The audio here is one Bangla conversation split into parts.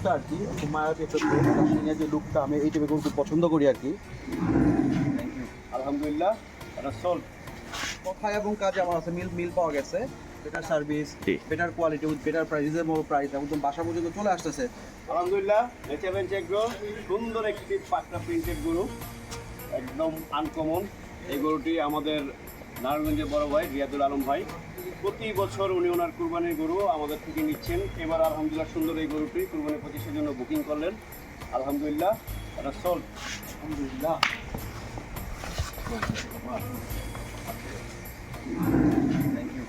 চোখটা আর কি মায়াবী একটা আর যে লুকটা আমি এই টাইপের খুব পছন্দ করি আর কি। আলহামদুলিল্লাহ এটা সোল্ড কথা এবং কাজে আমার আছে মিল মিল পাওয়া গেছে। Better service. Better quality with better price reasonable price একদম বাসা পর্যন্ত চলে আসতেছে। আলহামদুলিল্লাহ নেচাবেন চেগ্রো সুন্দর একটি পাকড়া প্রিন্টেড গরু একদম আনকমন এই গরুটি আমাদের নারায়ণগঞ্জের বড় ভাই রিয়াদুল আলম ভাই। প্রতি বছর উনি ওনার কুরবানির গরু আমাদের থেকে নিচ্ছেন। এবার আলহামদুলিল্লাহ সুন্দর এই গরুটি কুরবানি পঁচিশের জন্য বুকিং করলেন। আলহামদুলিল্লাহ আলহামদুলিল্লাহ। ইউ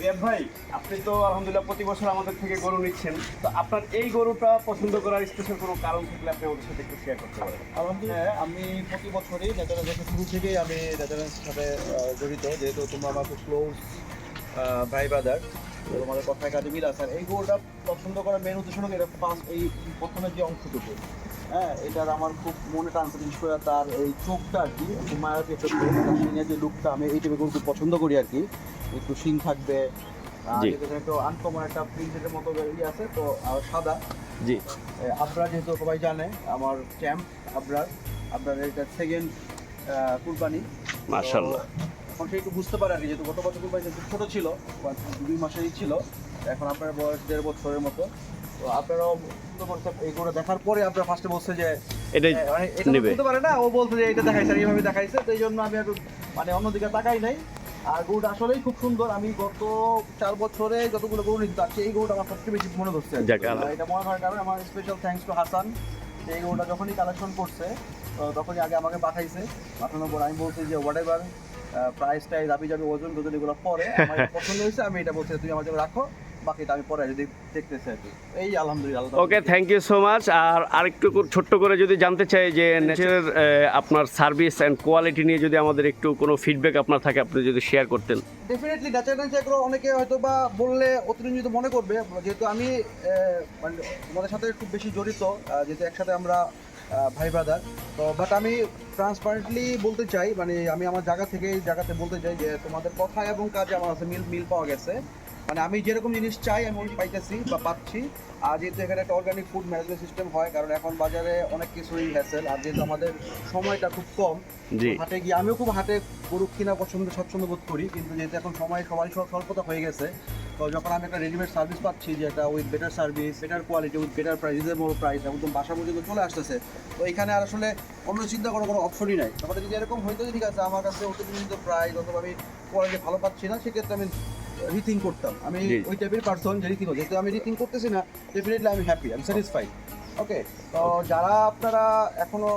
রিয়াদ ভাই আপনি তো আলহামদুলিল্লাহ প্রতি বছর আমাদের থেকে গরু নিচ্ছেন। তো আপনার এই গরুটা পছন্দ করার স্পেশাল কোনো কারণ থাকলে আপনি আমাদের সাথে একটু শেয়ার করতে পারেন। আলহামদুলিল্লাহ আমি প্রতি বছরই রেজারেন্স শুরু থেকেই আমি রেজারেন্সের সাথে জড়িত। যেহেতু তোমরা আমার খুব ক্লোজ ভাই ব্রাদার তোমাদের কথায় কাজে মিল আছে। আর এই গরুটা পছন্দ করার মেন উদ্দেশ্য হলো এটা ফার্স্ট এই প্রথমের যে অংশটুকু। হ্যাঁ এটার আমার খুব মনে টানছে বিশেষ করে তার এই চোখটা আর কি সিংহের যে লুকটা আমি এই টাইপের খুব পছন্দ করি আর কি। একটু থাকবে আর একটু আনকমন একটা প্রিন্টের মতো ইয়ে আছে তো আর সাদা। জি। আবরার যেহেতু সবাই জানে আমার চ্যাম্প আবরার আবরার এটা সেকেন্ড কুরবানি। মাশাআল্লাহ। এখন সে একটু বুঝতে পারে আর কি যেহেতু গত বছর কুরবানি ছোট ছিল দুই মাসেরই ছিল এখন আপনার বয়স দেড় বছরের মতো। তো আপনারাও এইগুলো দেখার পরে আপনারা ফার্স্টে বলছে যে এটাই এ, মানে এটা তো নেবে। বলতে পারে না ও বলছে যে এটা দেখাইছে এইভাবে দেখাইছে তো এই জন্য আমি একটু মানে অন্যদিকে তাকাই নাই। আর গরুটা আসলেই খুব সুন্দর আমি গত চার বছরে যতগুলো গরু নিতে পারছি এই গরুটা আমার সবচেয়ে বেশি মনে এটা মনে কারণে আমার স্পেশাল টু হাসান যে এই গরুটা যখনই কালেকশন করছে তখনই আগে আমাকে পাঠাইছে। পাঠানোর পর আমি বলছি যে হোয়াট এভার প্রাইস টাইস দাবি যাবে ওজন টোজন এগুলো পরে আমার পছন্দ হয়েছে আমি এটা বলছি তুমি আমার জন্য রাখো। বাকিটা আমি পরে যদি দেখতেছি আর কি। এই আলহামদুলিল্লাহ okay thank you so much আর আরেকটু ছোট্ট করে যদি জানতে চাই যে নেচারের আপনার সার্ভিস অ্যান্ড কোয়ালিটি নিয়ে যদি আমাদের একটু কোনো ফিডব্যাক আপনার থাকে আপনি যদি শেয়ার করতেন। ডেফিনেটলি ন্যাচারাল এগুলো অনেকে হয়তো বা বললে অতিরঞ্জিত মনে করবে। যেহেতু আমি মানে তোমাদের সাথে খুব বেশি জড়িত যেহেতু একসাথে আমরা ভাই ব্রাদার তো বাট আমি ট্রান্সপারেন্টলি বলতে চাই মানে আমি আমার জায়গা থেকে এই জায়গাতে বলতে চাই যে তোমাদের কথা এবং কাজে আমার আছে মিল মিল পাওয়া গেছে। মানে আমি যেরকম জিনিস চাই আমি ওই পাইতেছি বা পাচ্ছি। আর যেহেতু এখানে একটা অর্গানিক ফুড ম্যানেজমেন্ট সিস্টেম হয় কারণ এখন বাজারে অনেক কিছুই হ্যাসেল আর যেহেতু আমাদের সময়টা খুব কম হাটে গিয়ে আমিও খুব হাটে গরু কিনা পছন্দ স্বচ্ছন্দ বোধ করি কিন্তু যেহেতু এখন সময় সবাই সব স্বল্পতা হয়ে গেছে তো যখন আমি একটা রেডিমেড সার্ভিস পাচ্ছি যে যেটা with better service better quality with better price reasonable price একদম বাসা পর্যন্ত চলে আসতেছে তো এখানে আর আসলে অন্য চিন্তা করার কোনো অপশনই নাই। তখন যদি এরকম হইতো ঠিক আছে আমার কাছে অতিরিক্ত প্রাইস অথবা আমি কোয়ালিটি ভালো পাচ্ছি না সেক্ষেত্রে আমি রিথিং করতাম। আমি ওই টাইপের পার্সন যে রিথিং যেহেতু আমি রিথিং করতেছি না ডেফিনেটলি আমি হ্যাপি আমি স্যাটিসফাইড ওকে তো যারা আপনারা এখনও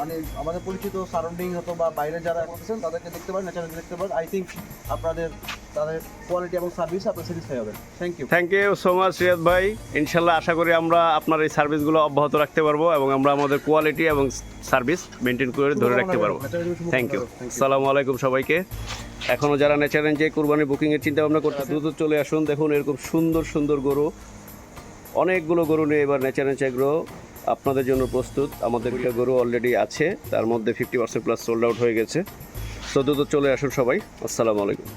মানে আমাদের পরিচিত সারাউন্ডিং হতো বা বাইরে যারা করতেছেন তাদেরকে দেখতে পারেন, ন্যাচারাল দেখতে পারেন। আই থিঙ্ক আপনাদের, তাদের কোয়ালিটি এবং সার্ভিস আপনার স্যাটিসফাই হবেন thank you thank you so much Riyad ভাই। ইনশাল্লাহ আশা করি আমরা আপনার এই সার্ভিসগুলো অব্যাহত রাখতে পারব এবং আমরা আমাদের কোয়ালিটি এবং সার্ভিস মেনটেন করে ধরে রাখতে পারব। থ্যাংক ইউ সালামু আলাইকুম সবাইকে। এখনও যারা নেচারেন যে কুরবানি বুকিংয়ের চিন্তা ভাবনা করতে দ্রুত চলে আসুন। দেখুন এরকম সুন্দর সুন্দর গরু। অনেকগুলো গরু নিয়ে এবার নেচার চেগ্রো আপনাদের জন্য প্রস্তুত। আমাদের একটা গরু অলরেডি আছে, তার মধ্যে fifty percent plus sold out হয়ে গেছে। সদ্য তো চলে আসুন সবাই। আসসালামু আলাইকুম।